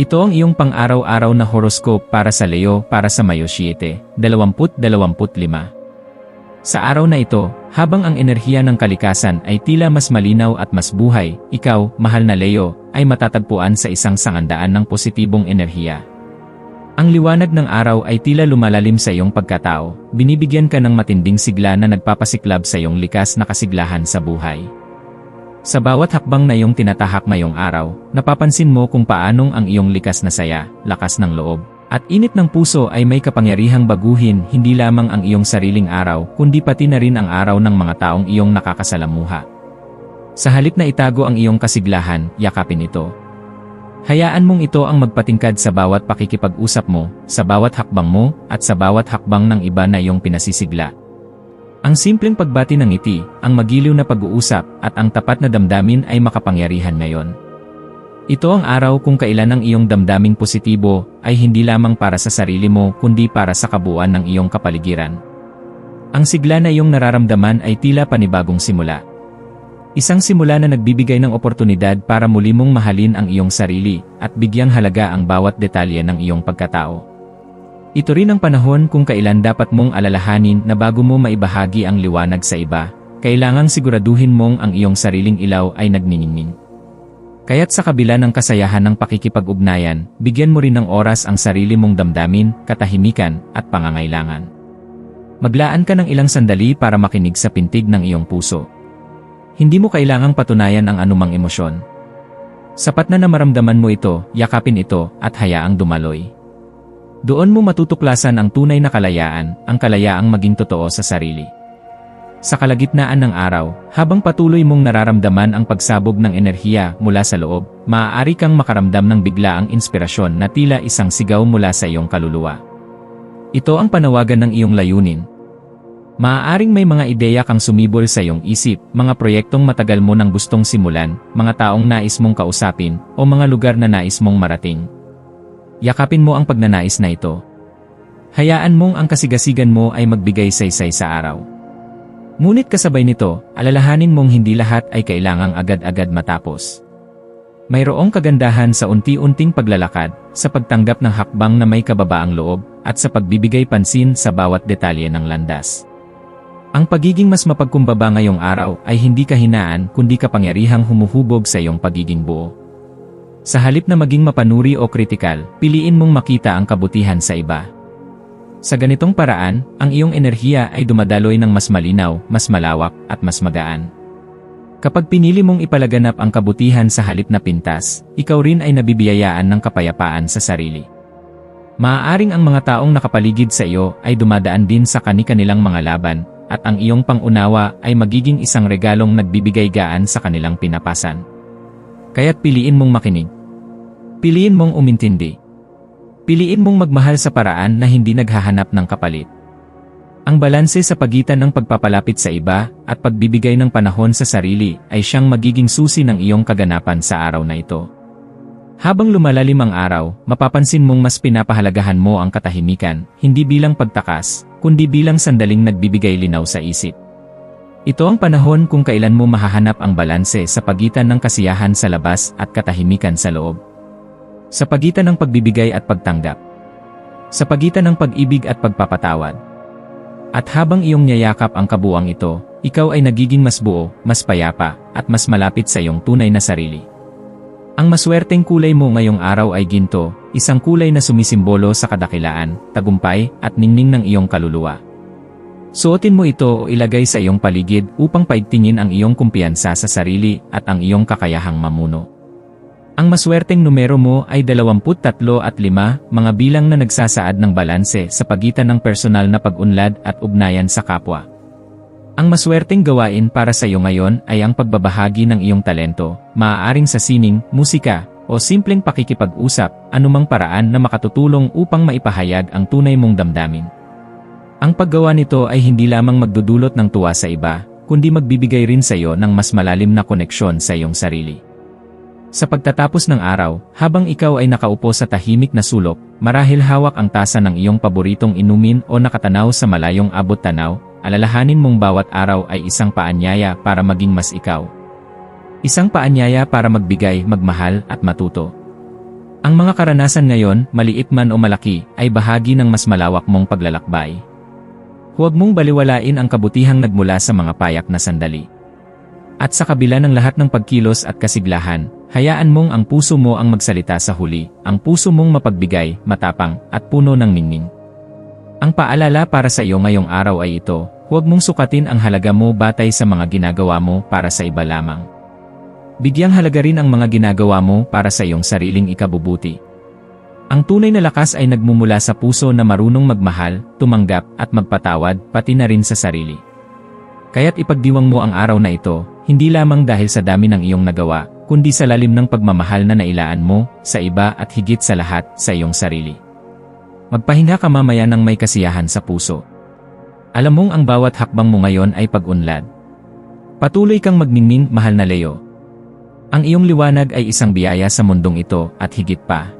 Ito ang iyong pang-araw-araw na horoscope para sa Leo para sa Mayo 7, 2025. Sa araw na ito, habang ang enerhiya ng kalikasan ay tila mas malinaw at mas buhay, ikaw, mahal na Leo, ay matatagpuan sa isang sangandaan ng positibong enerhiya. Ang liwanag ng araw ay tila lumalalim sa iyong pagkatao, binibigyan ka ng matinding sigla na nagpapasiklab sa iyong likas na kasiglahan sa buhay. Sa bawat hakbang na iyong tinatahak ngayong araw, napapansin mo kung paanong ang iyong likas na saya, lakas ng loob, at init ng puso ay may kapangyarihang baguhin hindi lamang ang iyong sariling araw, kundi pati na rin ang araw ng mga taong iyong nakakasalamuha. Sa halip na itago ang iyong kasiglahan, yakapin ito. Hayaan mong ito ang magpatingkad sa bawat pakikipag-usap mo, sa bawat hakbang mo, at sa bawat hakbang ng iba na iyong pinasisigla. Ang simpleng pagbati ng ngiti, ang magiliw na pag-uusap, at ang tapat na damdamin ay makapangyarihan ngayon. Ito ang araw kung kailan ang iyong damdaming positibo ay hindi lamang para sa sarili mo kundi para sa kabuuan ng iyong kapaligiran. Ang sigla na iyong nararamdaman ay tila panibagong simula. Isang simula na nagbibigay ng oportunidad para muli mong mahalin ang iyong sarili at bigyang halaga ang bawat detalye ng iyong pagkatao. Ito rin ang panahon kung kailan dapat mong alalahanin na bago mo maibahagi ang liwanag sa iba, kailangang siguraduhin mong ang iyong sariling ilaw ay nagniningning. Kaya't sa kabila ng kasayahan ng pakikipag-ugnayan, bigyan mo rin ng oras ang sarili mong damdamin, katahimikan, at pangangailangan. Maglaan ka ng ilang sandali para makinig sa pintig ng iyong puso. Hindi mo kailangang patunayan ang anumang emosyon. Sapat na na maramdaman mo ito, yakapin ito, at hayaang dumaloy. Doon mo matutuklasan ang tunay na kalayaan, ang kalayaang maging totoo sa sarili. Sa kalagitnaan ng araw, habang patuloy mong nararamdaman ang pagsabog ng enerhiya mula sa loob, maaari kang makaramdam ng biglaang inspirasyon na tila isang sigaw mula sa iyong kaluluwa. Ito ang panawagan ng iyong layunin. Maaaring may mga ideya kang sumibol sa iyong isip, mga proyektong matagal mo nang gustong simulan, mga taong nais mong kausapin, o mga lugar na nais mong marating. Yakapin mo ang pagnanais na ito. Hayaan mong ang kasigasigan mo ay magbigay saysay sa araw. Ngunit kasabay nito, alalahanin mong hindi lahat ay kailangang agad-agad matapos. Mayroong kagandahan sa unti-unting paglalakad, sa pagtanggap ng hakbang na may kababaang loob, at sa pagbibigay pansin sa bawat detalye ng landas. Ang pagiging mas mapagkumbaba ngayong araw ay hindi kahinaan kundi kapangyarihang humuhubog sa iyong pagiging buo. Sa halip na maging mapanuri o kritikal, piliin mong makita ang kabutihan sa iba. Sa ganitong paraan, ang iyong enerhiya ay dumadaloy ng mas malinaw, mas malawak, at mas magaan. Kapag pinili mong ipalaganap ang kabutihan sa halip na pintas, ikaw rin ay nabibiyayaan ng kapayapaan sa sarili. Maaaring ang mga taong nakapaligid sa iyo ay dumadaan din sa kani-kanilang mga laban, at ang iyong pangunawa ay magiging isang regalong nagbibigay gaan sa kanilang pinapasan. Kaya't piliin mong makinig. Piliin mong umintindi. Piliin mong magmahal sa paraan na hindi naghahanap ng kapalit. Ang balanse sa pagitan ng pagpapalapit sa iba at pagbibigay ng panahon sa sarili ay siyang magiging susi ng iyong kaganapan sa araw na ito. Habang lumalalim ang araw, mapapansin mong mas pinapahalagahan mo ang katahimikan, hindi bilang pagtakas, kundi bilang sandaling nagbibigay linaw sa isip. Ito ang panahon kung kailan mo mahahanap ang balanse sa pagitan ng kasiyahan sa labas at katahimikan sa loob. Sa pagitan ng pagbibigay at pagtanggap. Sa pagitan ng pag-ibig at pagpapatawad. At habang iyong niyayakap ang kabuang ito, ikaw ay nagiging mas buo, mas payapa, at mas malapit sa iyong tunay na sarili. Ang maswerteng kulay mo ngayong araw ay ginto, isang kulay na sumisimbolo sa kadakilaan, tagumpay, at ningning ng iyong kaluluwa. Suotin mo ito o ilagay sa iyong paligid upang paigtingin ang iyong kumpiyansa sa sarili at ang iyong kakayahang mamuno. Ang maswerteng numero mo ay 23 at 5, mga bilang na nagsasaad ng balanse sa pagitan ng personal na pag-unlad at ugnayan sa kapwa. Ang maswerteng gawain para sa iyo ngayon ay ang pagbabahagi ng iyong talento, maaaring sa sining, musika, o simpleng pakikipag-usap, anumang paraan na makatutulong upang maipahayag ang tunay mong damdamin. Ang paggawa nito ay hindi lamang magdudulot ng tuwa sa iba, kundi magbibigay rin sa iyo ng mas malalim na koneksyon sa iyong sarili. Sa pagtatapos ng araw, habang ikaw ay nakaupo sa tahimik na sulok, marahil hawak ang tasa ng iyong paboritong inumin o nakatanaw sa malayong abot tanaw, alalahanin mong bawat araw ay isang paanyaya para maging mas ikaw. Isang paanyaya para magbigay, magmahal at matuto. Ang mga karanasan ngayon, maliit man o malaki, ay bahagi ng mas malawak mong paglalakbay. Huwag mong baliwalain ang kabutihang nagmula sa mga payak na sandali. At sa kabila ng lahat ng pagkilos at kasiglahan, hayaan mong ang puso mo ang magsalita sa huli, ang puso mong mapagbigay, matapang, at puno ng ningning. Ang paalala para sa iyo ngayong araw ay ito, huwag mong sukatin ang halaga mo batay sa mga ginagawa mo para sa iba lamang. Bigyang halaga rin ang mga ginagawa mo para sa iyong sariling ikabubuti. Ang tunay na lakas ay nagmumula sa puso na marunong magmahal, tumanggap, at magpatawad, pati na rin sa sarili. Kaya't ipagdiwang mo ang araw na ito, hindi lamang dahil sa dami ng iyong nagawa, kundi sa lalim ng pagmamahal na nailaan mo, sa iba at higit sa lahat, sa iyong sarili. Magpahinga ka mamaya ng may kasiyahan sa puso. Alam mong ang bawat hakbang mo ngayon ay pag-unlad. Patuloy kang magningning, mahal na Leo. Ang iyong liwanag ay isang biyaya sa mundong ito at higit pa.